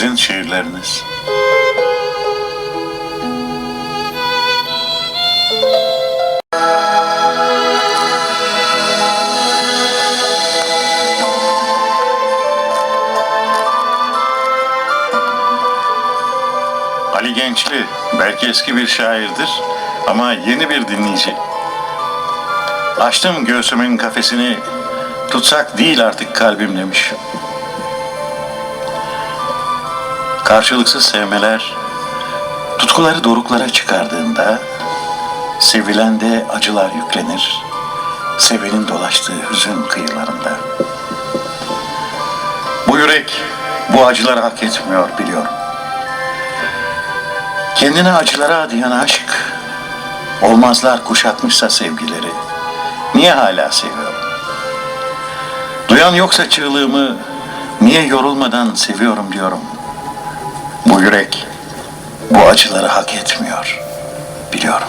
Sizin şiirleriniz. Ali Gençli belki eski bir şairdir ama yeni bir dinleyici. Açtım göğsümün kafesini, tutsak değil artık kalbim demiş. Karşılıksız sevmeler, tutkuları doruklara çıkardığında, sevilen de acılar yüklenir, sevenin dolaştığı hüzün kıyılarında. Bu yürek bu acıları hak etmiyor biliyorum. Kendine acılara adayan aşk, olmazlar kuşatmışsa sevgileri, niye hala seviyorum? Duyan yoksa çığlığımı, niye yorulmadan seviyorum diyorum. Bu yürek, bu acıları hak etmiyor, biliyorum.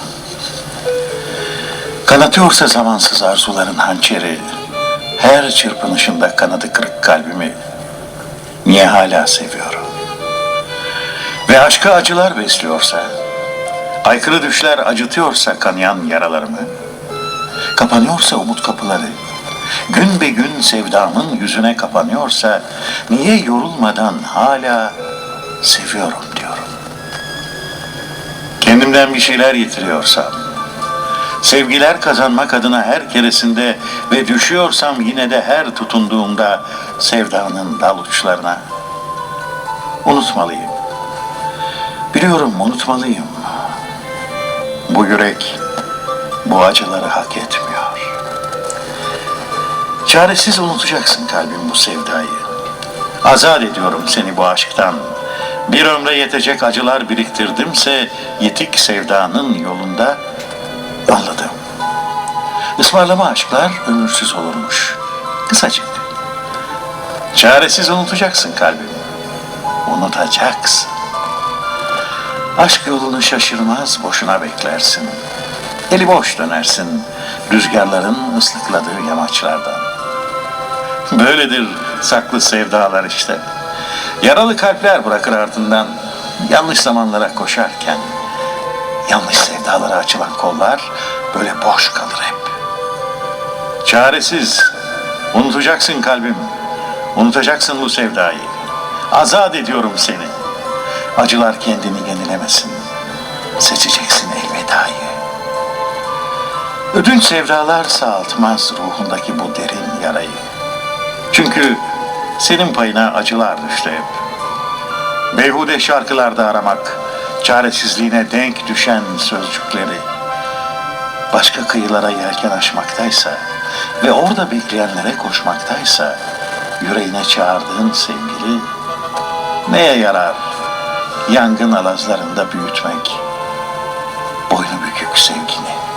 Kanatıyorsa zamansız arzuların hançeri, her çırpınışında kanadı kırık kalbimi, niye hala seviyorum? Ve aşkı acılar besliyorsa, aykırı düşler acıtıyorsa kanayan yaralarımı, kapanıyorsa umut kapıları, gün be gün sevdamın yüzüne kapanıyorsa, niye yorulmadan hala seviyorum diyorum. Kendimden bir şeyler yitiriyorsam, sevgiler kazanmak adına her keresinde ve düşüyorsam yine de her tutunduğumda sevdanın dal uçlarına, unutmalıyım. Biliyorum unutmalıyım. Bu yürek bu acıları hak etmiyor. Çaresiz unutacaksın kalbim bu sevdayı. Azat ediyorum seni bu aşktan. Bir ömre yetecek acılar biriktirdimse yitik sevdanın yolunda anladım. Ismarlama aşklar ömürsüz olurmuş. Kısacık. Çaresiz unutacaksın kalbim. Unutacaksın. Aşk yolunu şaşırmaz boşuna beklersin. Eli boş dönersin rüzgarların ıslıkladığı yamaçlardan. Böyledir saklı sevdalar işte. Yaralı kalpler bırakır ardından yanlış zamanlara koşarken. Yanlış sevdalara açılan kollar böyle boş kalır hep. Çaresiz, unutacaksın kalbim, unutacaksın bu sevdayı. Azat ediyorum seni. Acılar kendini yenilemesin. Seçeceksin elvedayı. Ödünç sevdalar sağaltmaz ruhundaki bu derin yarayı. Çünkü senin payına acılar düştü hep. Beyhude şarkılarda aramak, çaresizliğine denk düşen sözcükleri, başka kıyılara yelken açmaktaysa ve orada bekleyenlere koşmaktaysa, yüreğine çağırdığın sevgili neye yarar yangın alazlarında büyütmek boynu bükük sevgini?